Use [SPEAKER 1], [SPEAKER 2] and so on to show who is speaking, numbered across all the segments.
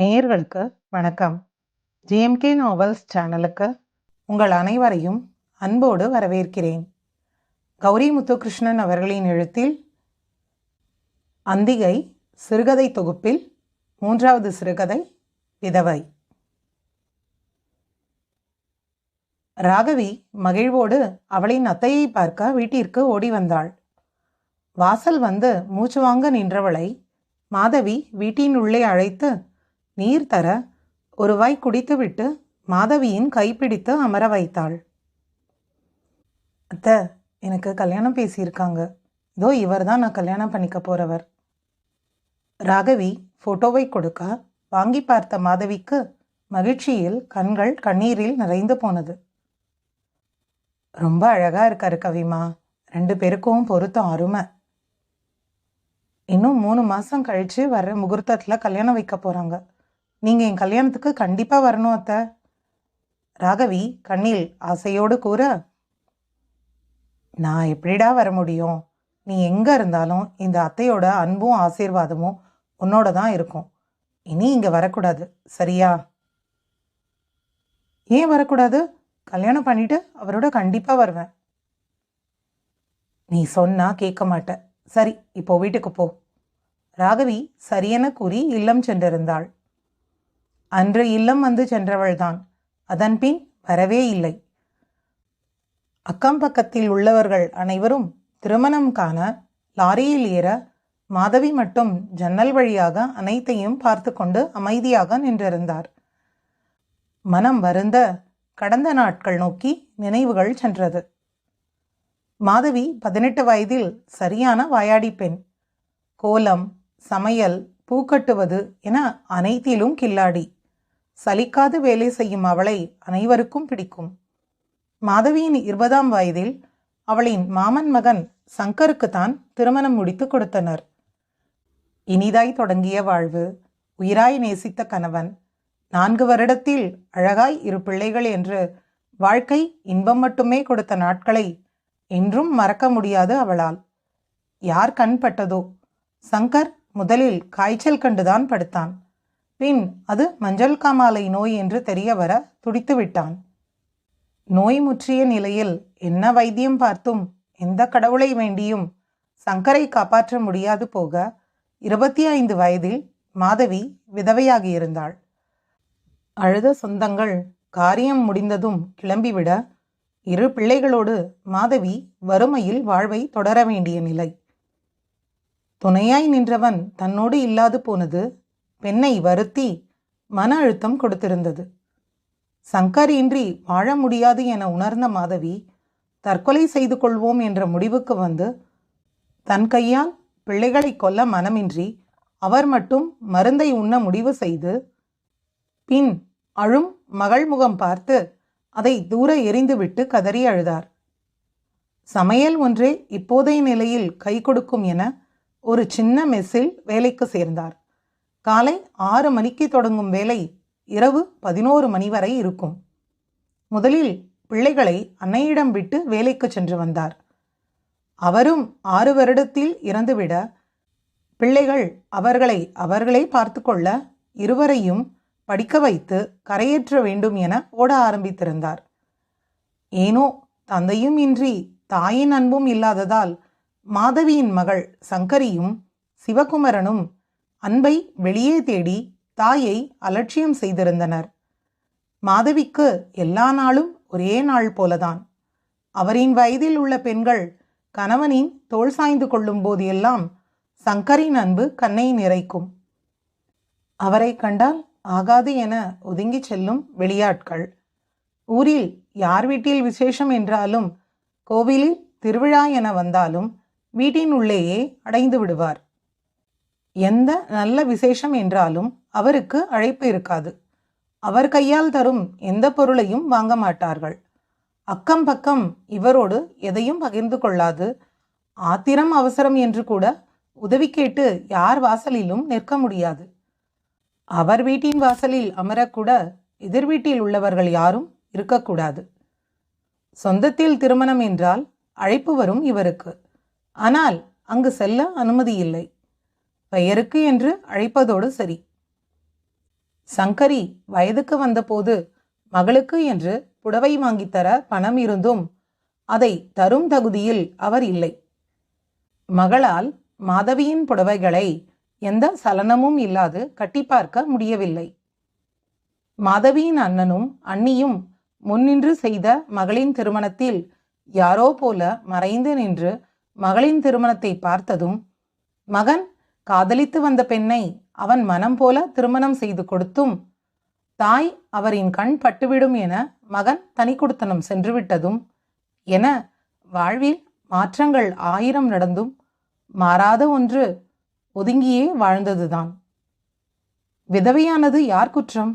[SPEAKER 1] நேயர்களுக்கு வணக்கம். GMK novels சேனலுக்கு உங்கள் அனைவரையும் அன்போடு வரவேற்கிறேன். கௌரி முத்துகிருஷ்ணன் அவர்களின் எழுத்தில் அந்திகை சிறுகதை தொகுப்பில் மூன்றாவது சிறுகதை விதவை. ராகவி மகிழ்வோடு அவளின் அத்தையை பார்க்க வீட்டிற்கு ஓடி வந்தாள். வாசல் வந்து மூச்சு வாங்க நின்றவளை மாதவி வீட்டின் உள்ளே அழைத்து நீர் தர ஒரு வாய் குடித்துவிட்டு மாதவியின் கைப்பிடித்து அமர வைத்தாள். அத்தை எனக்கு கல்யாணம் பேசியிருக்காங்க. இதோ இவர் தான் நான் கல்யாணம் பண்ணிக்க போறவர். ராகவி ஃபோட்டோவை கொடுக்க வாங்கி பார்த்த மாதவிக்கு மகிழ்ச்சியில் கண்கள் கண்ணீரில் நிறைந்து போனது. ரொம்ப அழகா இருக்காரு கவிமா. ரெண்டு பேருக்கும் பொருத்தம் அருமை. இன்னும் மூணு மாசம் கழிச்சு வர முகூர்த்தத்தில் கல்யாணம் வைக்க போறாங்க. நீங்கள் என் கல்யாணத்துக்கு கண்டிப்பாக வரணும் அத்தை. ராகவி கண்ணில் ஆசையோடு கூற. நான் எப்படிடா வர முடியும்? நீ எங்கே இருந்தாலும் இந்த அத்தையோட அன்பும் ஆசீர்வாதமும் உன்னோட தான் இருக்கும். இனி இங்கே வரக்கூடாது சரியா? ஏன் வரக்கூடாது? கல்யாணம் பண்ணிட்டு அவரோட கண்டிப்பாக வருவேன். நீ சொன்னா கேட்க மாட்ட சரி இப்போ வீட்டுக்கு போ. ராகவி சரியென கூறி இல்லம் சென்றிருந்தாள். அன்று இல்லம் வந்து சென்றவள்தான். அதன்பின் வரவே இல்லை. அக்கம் பக்கத்தில் உள்ளவர்கள் அனைவரும் திருமணம் காண லாரியில் ஏற மாதவி மட்டும் ஜன்னல் வழியாக அனைத்தையும் பார்த்து கொண்டு அமைதியாக நின்றிருந்தார். மனம் வருந்த கடந்த நாட்கள் நோக்கி நினைவுகள் சென்றது. மாதவி பதினெட்டு வயதில் சரியான வாயாடி பெண். கோலம் சமையல் பூக்கட்டுவது என அனைத்திலும் கில்லாடி. சலிக்காது வேலை செய்யும் அவளை அனைவருக்கும் பிடிக்கும். மாதவியின் இருபதாம் வயதில் அவளின் மாமன் மகன் சங்கருக்குத்தான் திருமணம் முடித்து கொடுத்தனர். இனிதாய் தொடங்கிய வாழ்வு உயிராய் நேசித்த கணவன் நான்கு வருடத்தில் அழகாய் இரு பிள்ளைகள் என்று வாழ்க்கை இன்பம் மட்டுமே கொடுத்த நாட்களை என்றும் மறக்க முடியாது அவளால். யார் கண் பட்டதோ? சங்கர் முதலில் காய்ச்சல் கண்டுதான் படுத்தான். பின் அது மஞ்சள் காமாலை நோய் என்று தெரிய வர துடித்து விட்டான் நோய் முற்றிய நிலையில் என்ன வைத்தியம் பார்த்தும் எந்த கடவுளை வேண்டியும் சங்கரை காப்பாற்ற முடியாது போக இருபத்தி ஐந்து வயதில் மாதவி விதவையாகியிருந்தாள். அழுத சொந்தங்கள் காரியம் முடிந்ததும் கிளம்பிவிட இரு பிள்ளைகளோடு மாதவி வறுமையில் வாழ்வை தொடர வேண்டிய நிலை. துணையாய் நின்றவன் தன்னோடு இல்லாது போனது பெண்ணை வருத்தி மன அழுத்தம் கொடுத்திருந்தது. சங்கர் இன்றி வாழ முடியாது என உணர்ந்த மாதவி தற்கொலை செய்து கொள்வோம் என்ற முடிவுக்கு வந்து தன் கையால் பிள்ளைகளை கொல்ல மனமின்றி அவர் மட்டும் மருந்தை உண்ண முடிவு செய்து பின் அழும் மகள் முகம் பார்த்து அதை தூர எறிந்துவிட்டு கதறி அழுதார். சமையல் ஒன்றே இப்போதைய நிலையில் கை கொடுக்கும் என ஒரு சின்ன மெஸ்ஸில் வேலைக்கு சேர்ந்தார். காலை ஆறு மணிக்கு தொடங்கும் வேலை இரவு பதினோரு மணி வரை இருக்கும். முதலில் பிள்ளைகளை அன்னையிடம் விட்டு வேலைக்கு சென்று வந்தார். அவரும் ஆறு வருடத்தில் இறந்துவிட பிள்ளைகள் அவர்களை அவர்களே பார்த்து கொள்ள இருவரையும் படிக்க வைத்து கரையேற்ற வேண்டும் என ஓட ஆரம்பித்திருந்தார். ஏனோ தந்தையும் இன்றி தாயின் அன்பும் இல்லாததால் மாதவியின் மகள் சங்கரியும் சிவகுமரனும் அன்பை வெளியே தேடி தாயை அலட்சியம் செய்திருந்தனர். மாதவிக்கு எல்லா நாளும் ஒரே நாள் போலதான். அவரின் வயதில் உள்ள பெண்கள் கணவனின் தோல் சாய்ந்து கொள்ளும் போதெல்லாம் சங்கரின் அன்பு கண்ணை நிறைக்கும். அவரை கண்டால் ஆகாது என ஒதுங்கிச் செல்லும் வெளியாட்கள். ஊரில் யார் வீட்டில் விசேஷம் என்றாலும் கோவிலில் திருவிழா என வந்தாலும் வீட்டின் உள்ளேயே அடைந்து விடுவார். எந்த நல்ல விசேஷம் என்றாலும் அவருக்கு அழைப்பு இருக்காது. அவர் கையால் தரும் எந்த பொருளையும் வாங்க மாட்டார்கள். அக்கம் பக்கம் இவரோடு எதையும் பகிர்ந்து கொள்ளாது. ஆத்திரம் அவசரம் என்று கூட உதவி கேட்டு யார் வாசலிலும் நிற்க முடியாது. அவர் வீட்டின் வாசலில் அமரக்கூட எதிர் வீட்டில் உள்ளவர்கள் யாரும் இருக்கக்கூடாது. சொந்தத்தில் திருமணம் என்றால் அழைப்பு வரும் இவருக்கு. ஆனால் அங்கு செல்ல அனுமதி இல்லை. பெயருக்கு என்று அழைப்பதோடு சரி. சங்கரி வயதுக்கு வந்தபோது மகளுக்கு என்று புடவை வாங்கித்தர பணம் இருந்தும் அதை தரும் தகுதியில் அவர் இல்லை. மகளால் மாதவியின் புடவைகளை எந்த சலனமும் இல்லாது கட்டி பார்க்க முடியவில்லை. மாதவியின் அண்ணனும் அண்ணியும் முன்னின்று செய்த மகளின் திருமணத்தில் யாரோ போல மறைந்து நின்று மகளின் திருமணத்தை பார்த்ததும் மகன் காதலித்து வந்த பெண்ணை அவன் மனம் போல திருமணம் செய்து கொடுத்தும் தாய் அவரின் கண் பட்டுவிடும் என மகன் தனி கொடுத்தனம் சென்றுவிட்டதும் என வாழ்வில் மாற்றங்கள் ஆயிரம் நடந்தும் மாறாத ஒன்று ஒதுங்கியே வாழ்ந்ததுதான். விதவையானது யார் குற்றம்?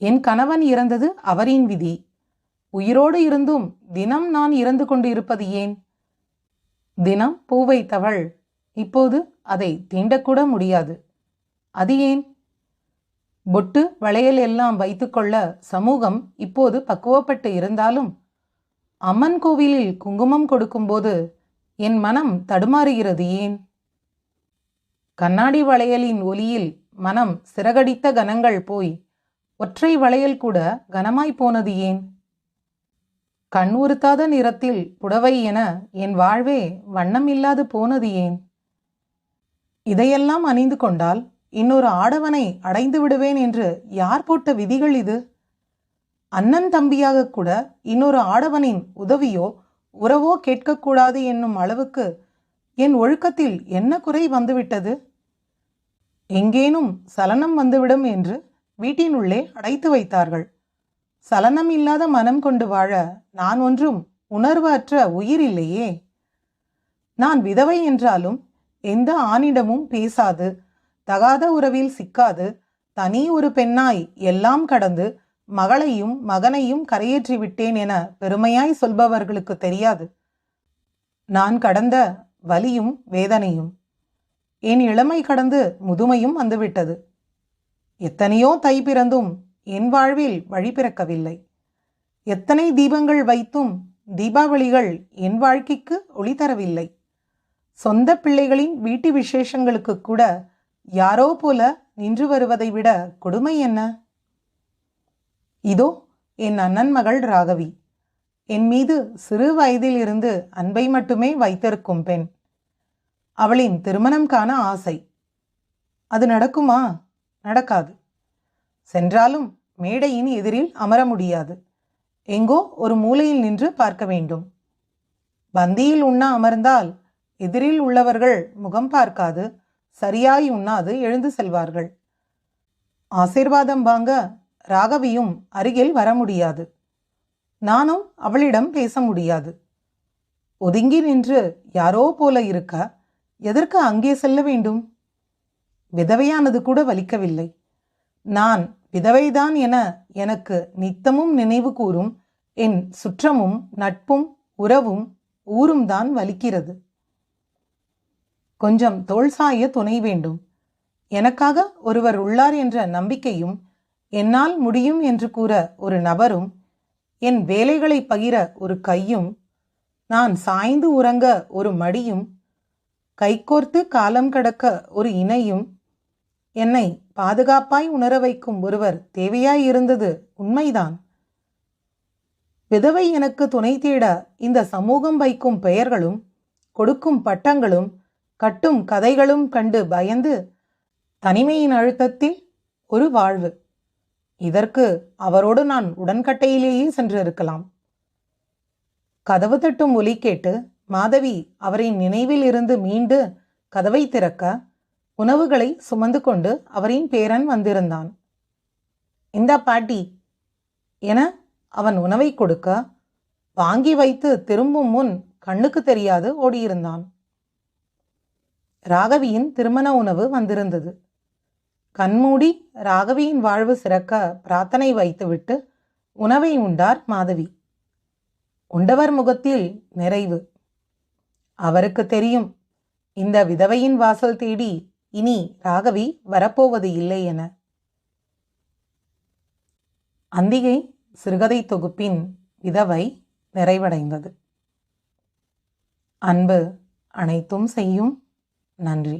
[SPEAKER 1] என் கணவன் இறந்தது அவரின் விதி. உயிரோடு இருந்தும் தினம் நான் இறந்து கொண்டு இருப்பது ஏன்? தினம் பூவை தவள் இப்போது அதை தீண்டக்கூட முடியாது. அது ஏன்? பொட்டு வளையல் எல்லாம் வைத்துக்கொள்ள சமூகம் இப்போது பக்குவப்பட்டு இருந்தாலும் அம்மன் கோவிலில் குங்குமம் கொடுக்கும்போது என் மனம் தடுமாறுகிறது ஏன்? கண்ணாடி வளையலின் ஒலியில் மனம் சிறகடித்த கணங்கள் போய் ஒற்றை வளையல் கூட கனமாய் போனது ஏன்? கண் உறுத்தாத நிறத்தில் புடவை என என் வாழ்வே வண்ணம் இல்லாது போனது ஏன்? இதையெல்லாம் அணிந்து கொண்டால் இன்னொரு ஆடவனை அடைந்து விடுவேன் என்று யார் போட்ட விதிகள் இது? அண்ணன் தம்பியாக கூட இன்னொரு ஆடவனின் உதவியோ உறவோ கேட்கக்கூடாது என்னும் அளவுக்கு என் ஒழுக்கத்தில் என்ன குறை வந்துவிட்டது? எங்கேனும் சலனம் வந்துவிடும் என்று வீட்டினுள்ளே அடைத்து வைத்தார்கள். சலனம் இல்லாத மனம் கொண்டு வாழ நான் ஒன்றும் உணர்வு அற்ற உயிர் இல்லையே. நான் விதவை என்றாலும் எந்த ஆணிடமும் பேசாது. தகாத உறவில் சிக்காது. தனி ஒரு பெண்ணாய் எல்லாம் கடந்து மகளையும் மகனையும் கரையேற்றி விட்டேன் என பெருமையாய் சொல்பவர்களுக்கு தெரியாது. நான் கடந்த வலியும் வேதனையும் என் இளமை கடந்து முதுமையும் வந்துவிட்டது. எத்தனையோ தை பிறந்தும் என் வாழ்வில் வழி பிறக்கவில்லை. எத்தனை தீபங்கள் வைத்தும் தீபாவளிகள் என் வாழ்க்கைக்கு ஒளி தரவில்லை. சொந்த பிள்ளைகளின் வீட்டு விசேஷங்களுக்கு கூட யாரோ போல நின்று வருவதை விட கொடுமை என்ன? இதோ என் அண்ணன் மகள் ராகவி. என் மீது சிறு வயதில் இருந்து அன்பை மட்டுமே வைத்திருக்கும் பெண். அவளின் திருமணம் காண ஆசை. அது நடக்குமா? நடக்காது. சென்றாலும் மேடையின் எதிரில் அமர முடியாது. எங்கோ ஒரு மூலையில் நின்று பார்க்க வேண்டும். பந்தியில் உண்ண அமர்ந்தால் எதிரில் உள்ளவர்கள் முகம் பார்க்காது சரியாய் உண்ணாது எழுந்து செல்வார்கள். ஆசீர்வாதம் வாங்க ராகவியும் அருகில் வர முடியாது. நானும் அவளிடம் பேச முடியாது. ஒதுங்கி நின்று யாரோ போல இருக்க எதற்கு அங்கே செல்ல வேண்டும்? விதவையானது கூட வலிக்கவில்லை. நான் விதவைதான் என எனக்கு நித்தமும் நினைவு கூறும் என் சுற்றமும் நட்பும் உறவும் ஊரும் தான் வலிக்கிறது. கொஞ்சம் தோல்சாய துணை வேண்டும். எனக்காக ஒருவர் உள்ளார் என்ற நம்பிக்கையும் என்னால் முடியும் என்று கூற ஒரு நபரும் என் வேலைகளை பகிர ஒரு கையும் நான் சாய்ந்து உறங்க ஒரு மடியும் கைகோர்த்து காலம் கடக்க ஒரு இணையும் என்னை பாதுகாப்பாய் உணர வைக்கும் ஒருவர் தேவையாயிருந்தது உண்மைதான். விதவை எனக்கு துணை தேட இந்த சமூகம் வைக்கும் பெயர்களும் கொடுக்கும் பட்டங்களும் கட்டும் கதைகளும் கண்டு பயந்து தனிமையின் அழுத்தத்தில் ஒரு வாழ்வு. இதற்கு அவரோடு நான் உடன்கட்டையிலேயே சென்றிருக்கலாம். கதவு தட்டும் ஒலி கேட்டு மாதவி அவரின் நினைவில் இருந்து மீண்டு கதவை திறக்க உணவுகளை சுமந்து கொண்டு அவரின் பேரன் வந்திருந்தான். இந்தா பாட்டி என அவன் உணவை கொடுக்க வாங்கி வைத்து திரும்பும் முன் கண்ணுக்கு தெரியாது ஓடியிருந்தான். ராகவியின் திருமண உணவு வந்திருந்தது. கண்மூடி ராகவியின் வாழ்வு சிறக்க பிரார்த்தனை வைத்துவிட்டு உணவை உண்டார் மாதவி. உண்டவர் முகத்தில் நிறைவு. அவருக்கு தெரியும் இந்த விதவையின் வாசல் தேடி இனி ராகவி வரப்போவது இல்லை என. அந்திகை சிறுகதை தொகுப்பின் விதவை நிறைவடைந்தது. அன்பு அனைத்தும் செய்யும் நன்றி.